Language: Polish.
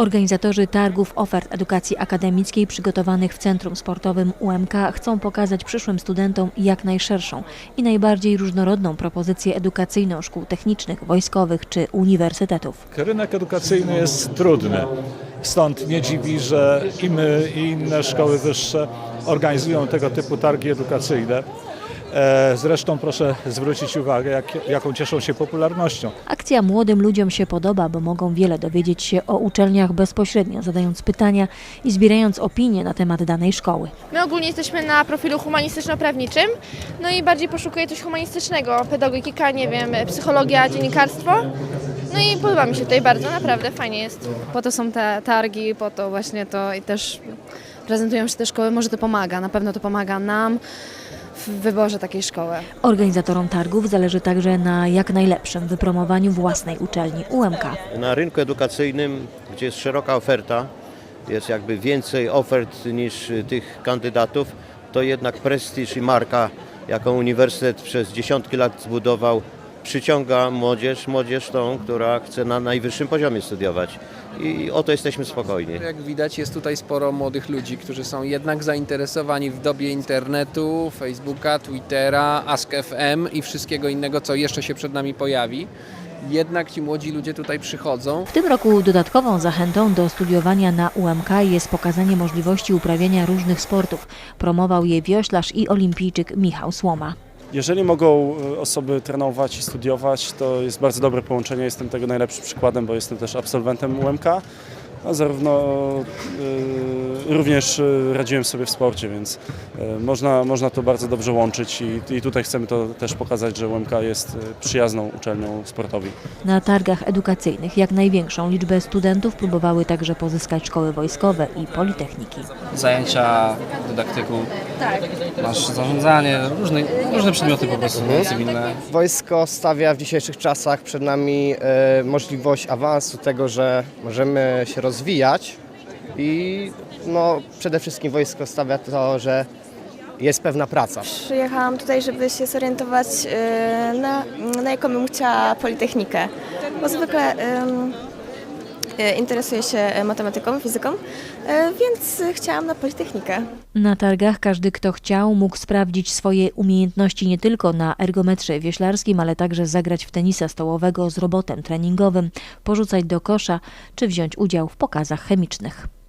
Organizatorzy targów ofert edukacji akademickiej przygotowanych w Centrum Sportowym UMK chcą pokazać przyszłym studentom jak najszerszą i najbardziej różnorodną propozycję edukacyjną szkół technicznych, wojskowych czy uniwersytetów. Rynek edukacyjny jest trudny. Stąd nie dziwi, że i my, i inne szkoły wyższe organizują tego typu targi edukacyjne. E, Zresztą proszę zwrócić uwagę, jak, jaką cieszą się popularnością. Akcja młodym ludziom się podoba, bo mogą wiele dowiedzieć się o uczelniach bezpośrednio, zadając pytania i zbierając opinie na temat danej szkoły. My ogólnie jesteśmy na profilu humanistyczno-prawniczym, no i bardziej poszukuję coś humanistycznego, pedagogika, nie wiem, psychologia, dziennikarstwo. No i podoba mi się tutaj bardzo, naprawdę fajnie jest. Po to są te targi, po to właśnie to i też prezentują się te szkoły. Może to pomaga, na pewno to pomaga nam w wyborze takiej szkoły. Organizatorom targów zależy także na jak najlepszym wypromowaniu własnej uczelni UMK. Na rynku edukacyjnym, gdzie jest szeroka oferta, jest jakby więcej ofert niż y, tych kandydatów, to jednak prestiż i marka, jaką uniwersytet przez dziesiątki lat zbudował, przyciąga młodzież, młodzież tą, która chce na najwyższym poziomie studiować. I o to jesteśmy spokojni. Jak widać jest tutaj sporo młodych ludzi, którzy są jednak zainteresowani w dobie internetu, Facebooka, Twittera, Ask.fm i wszystkiego innego, co jeszcze się przed nami pojawi. Jednak ci młodzi ludzie tutaj przychodzą. W tym roku dodatkową zachętą do studiowania na UMK jest pokazanie możliwości uprawiania różnych sportów. Promował je wioślarz i olimpijczyk Michał Słoma. Jeżeli mogą e, osoby trenować i studiować, to jest bardzo dobre połączenie. Jestem tego najlepszym przykładem, bo jestem też absolwentem UMK. A zarówno e, również e, radziłem sobie w sporcie, więc e, można, można to bardzo dobrze łączyć i, i tutaj chcemy to też pokazać, że UMK jest przyjazną uczelnią sportowi. Na targach edukacyjnych jak największą liczbę studentów próbowały także pozyskać szkoły wojskowe i politechniki. zajęcia dydaktyku, masz zarządzanie, różne, różne przedmioty po prostu cywilne. Wojsko stawia w dzisiejszych czasach przed nami możliwość awansu, tego, że możemy się rozwijać i no, przede wszystkim wojsko stawia to, że jest pewna praca. Przyjechałam tutaj, żeby się zorientować e, na, na jaką bym chciała politechnikę. Bo zwykle interesuję się matematyką, fizyką, e, więc chciałam na politechnikę. Na targach każdy, kto chciał, mógł sprawdzić swoje umiejętności nie tylko na ergometrze wioślarskim, ale także zagrać w tenisa stołowego z robotem treningowym, porzucać do kosza czy wziąć udział w pokazach chemicznych.